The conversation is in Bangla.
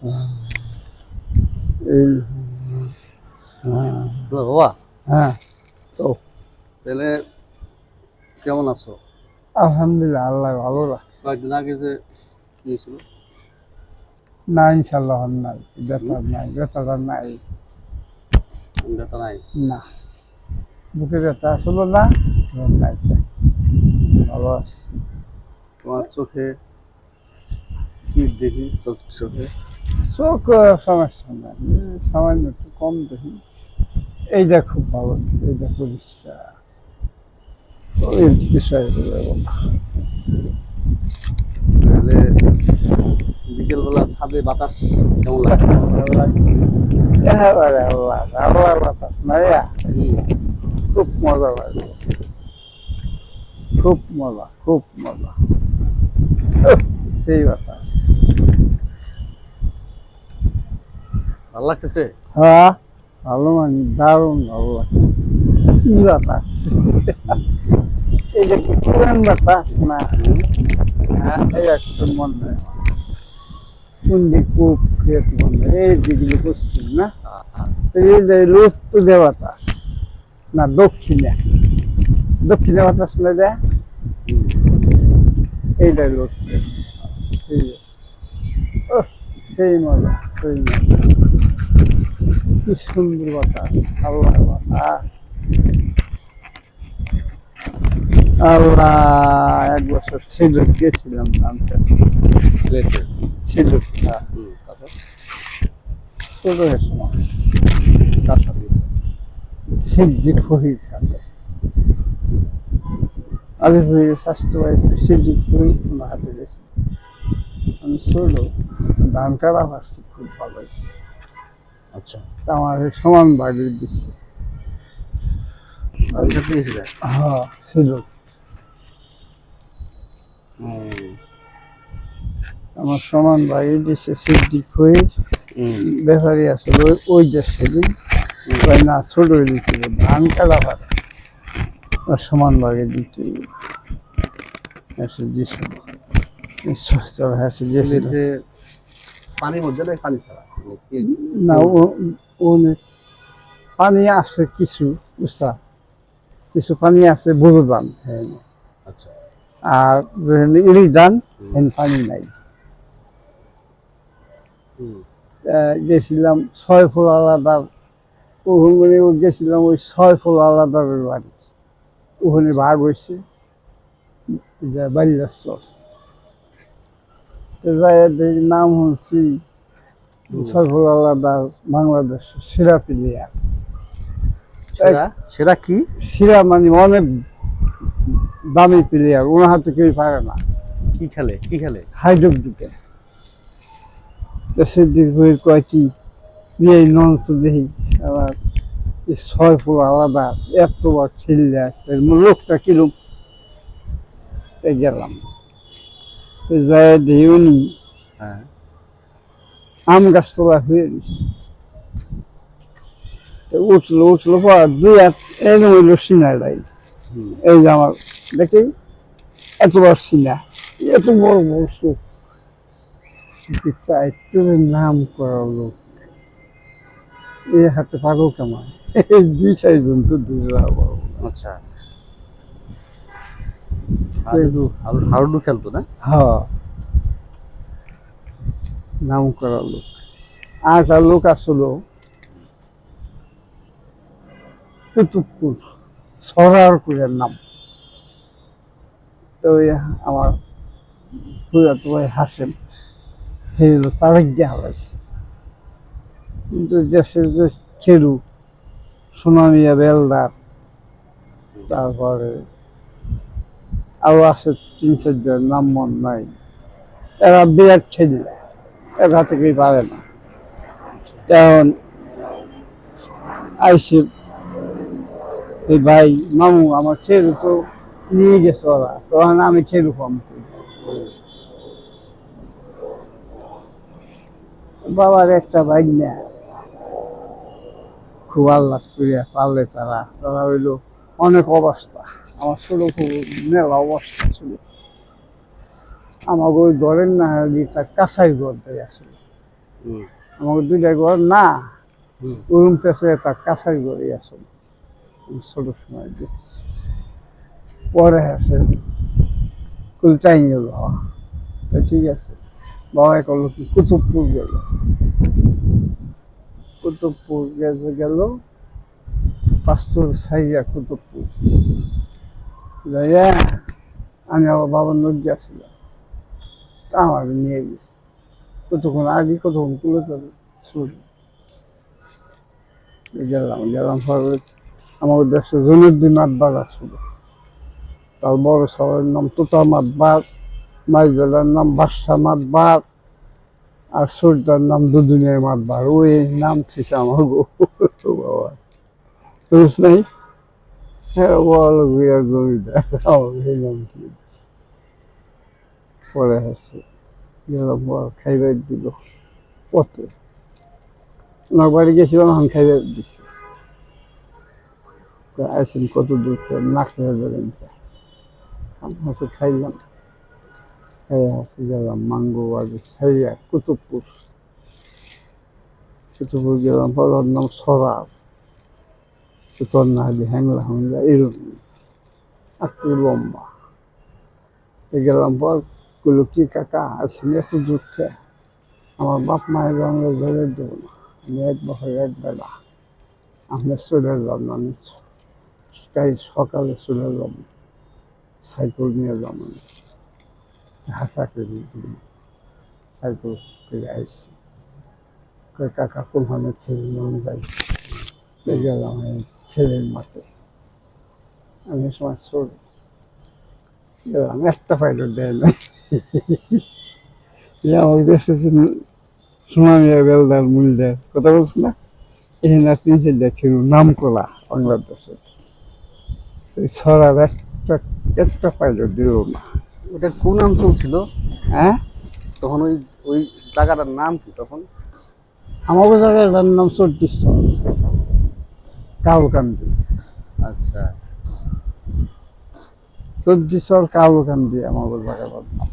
হ্যাঁ বাবা। হ্যাঁ। তো তাহলে কেমন আছো? আলহামদুলিল্লাহ আল্লাহ ভালো কয়েকদিন আগে যে হয়েছিল না ইনশাল্লাহ নাই ব্যথা নাই ব্যথাটা নাই ব্যথা নাই? না। বুকে ব্যথা আসলো না নাই। ভালো তোমার চোখে কি দেখি? চোখ চোখে? চোখ সমস্যা নাই। সামান্য একটু কম দেখি। এইটা খুব ভালো এইটা পরিষ্কার। ওই বিষয় তাহলে বিকেলবেলা ছাদে বাতাস কেমন লাগে? আল্লাহ আল্লাহ বাতাস নাইয়া খুব মজা লাগে। খুব মজা খুব মজা। সেই বাতাস। ভালো লাগতেছে? হ্যাঁ ভালো মানে দারুণ ভালো লাগে কি বাতাস? এই যে পুরান বাতাস না? হ্যাঁ, এই একটু মন নেই। কোন দিক খুব খেত মন এই দিকগুলো পশ্চিম না এই যে উত্তরে বাতাস না দক্ষিণে। দক্ষিণে বাতাস না হুম, এইটাই ওহ, সেই মজা সেই মজা। কি সুন্দর বাতাস আল্লাহ বাতাস। আল্লাহ এক বছর সিলেট গেছিলাম সিলেটে? সিলেট সময়? সিদ্দিক সাথে। হয়ে স্বাস্থ্য সিদ্দিক হাতে গেছি। আমি ছোট ধান কাটা পারছি খুব ভালো আচ্ছা। আমার সমান বাড়ির দৃশ্য। হ্যাঁ আমার সমান বাড়ির দৃশ্য সিদ্দিক হুম, ব্যাপারী আসলে ওই দেশ সেদিন। ওই না ছোট হয়ে দিচ্ছিল ধান কাটা পারে সমান ভাগে দিতে এসে দিছিল তোর হেসে দিয়েছিল সিলেটে পানির মধ্যে না পানি ছাড়া। মানে না ও পানি আছে কিছু বুঝছা? কিছু পানি আছে বুড়ো দান আচ্ছা। আর ইলি দান হেন পানি নাই। গেছিলাম ছয় ফুল আলাদার ওখানে গেছিলাম ওই ছয় ফুল আলাদার বাড়ি ওখানে ভাগ হয়েছে বাল্যাশ্বর তো যাই দেখি নাম শুনছি ছয় ফুল আলাদার বাংলাদেশ সেরা প্লেয়ার। সেরা? কি? সেরা মানে অনেক দামি প্লেয়ার ওনার হাতে কেউ পারে না। কি খেলে? কি খেলে? হাইডক ঢুকে দেশের দীর্ঘের কয়টি এই নন তো দেখি আবার এই ছয় ফুল আলাদা এতবার খেললে লোকটা কিরম গেলাম। তো যাই দেখি হ্যাঁ। আম গাছ তোলা হয়ে গেছে। তো উঠল উঠল পর দুই হাত এনে হইল সিনাই এই যে আমার দেখি এত বড় সিনা এত বড় বড় চোখ চাইতে নাম করা লোক। এই হাতে পাগল কেমন দুই চারজন তো দুই আচ্ছা। হাডুডু হাডু- হাডুডু খেলতো না? হ্যাঁ। নাম করা লোক। আর লোক আসলো। কুতুবপুর সরার কুলের নাম। তো আমার পুরা তো ওই হাসেন সেই হলো তারেক গিয়া কিন্তু দেশের যে খেরু সোনামিয়া বেলদার তারপরে আরও আছে তিন চারজন নাম মন নাই, এরা বিরাট খেললে এরা থেকেই পারে না। তেমন আইসি, এই ভাই, মামু, আমার খেলু তো নিয়ে গেছে ওরা, তখন আমি খেলু কম বাবার একটা বাইক নেয় খুব আল্লাহ করিয়া পারলে তারা তারা হইল অনেক অবস্থা। আমার ছোট খুব মেলা অবস্থা ছিল। আমার ওই ঘরের না তার কাঁচাই ঘর দেয় আসলে। আমাকে দুইটা ঘর না ওরুম পেছে তার কাছাই করে আসুন ছোট সময় দেখছি। পরে আছে কুলচাই গেল তো ঠিক আছে। বাবা করল কি কুতুবপুর গেল। কুতুবপুর গেছে গেল পাঁচটোর সাইয়া কুতুবপুর। যাইয়া আমি আমার বাবার নদী আসছিলাম তা আমার নিয়ে গেছি। কতক্ষণ আগে কতক্ষণ তুলে শুরু গেলাম গেলাম পরে আমার দেশে জনুদ্দিন মাতবার আসলো তার বড় সবার নাম তোতা মাতবার মাইজেলার নাম বাদশা মাতবার আর সূর্যার নাম দুদুনিয়ার মাতবার ওই নাম থেকে আমার গো বাবা। বুঝিস নাই? হ্যাঁ গুয়া জমিদার আমার এই নাম দিয়েছে পরে আছে গেলাম খাইবার দিল। পথে। ওনার বাড়ি গেছিলাম আমি খাইবার দিচ্ছি আসেন কত দূর তো না খেয়ে যাবেন আমি হাসে, খাইলাম। খাই হাসে গেলাম, মাঙ্গো বাজে, খাইয়া কুতুবপুর। কুতুবপুর গেলাম পর নাম সরার। তোর না হলে হ্যাংলা হ্যাংলা এরকম। একটু লম্বা। গেলাম পরগুলো কি কাকা? আসলে এত দূর থেকে আমার বাপ মায়ের আমরা ধরে দেবো না। আমি এক বছর, এক বেলা আমরা চলে যাব আমি। তাই সকালে চলে যাব। সাইকেল নিয়ে যাব আমি। হাসা করে সাইকেল করে কই কাকা, কোনখানে ছেলে নিয়ে যাই ছেলের মাঠে। আমি ছোট একটা পাইলট দেয় না আমার দেশে সুনামিয়া বেলদার মূলদার। কথা বলছো না? এই না তিন চারটা ছিল নাম করা বাংলাদেশে এই ছড়ার একটা একটা পাইলট দিল না। ওটা কোন অঞ্চল ছিল হ্যাঁ? তখন ওই ওই জায়গাটার নাম কি তখন? আমাকে জায়গাটার নাম চব্বিশ কালকান্দি আচ্ছা। চব্বিশ আমাকে জায়গাটার নাম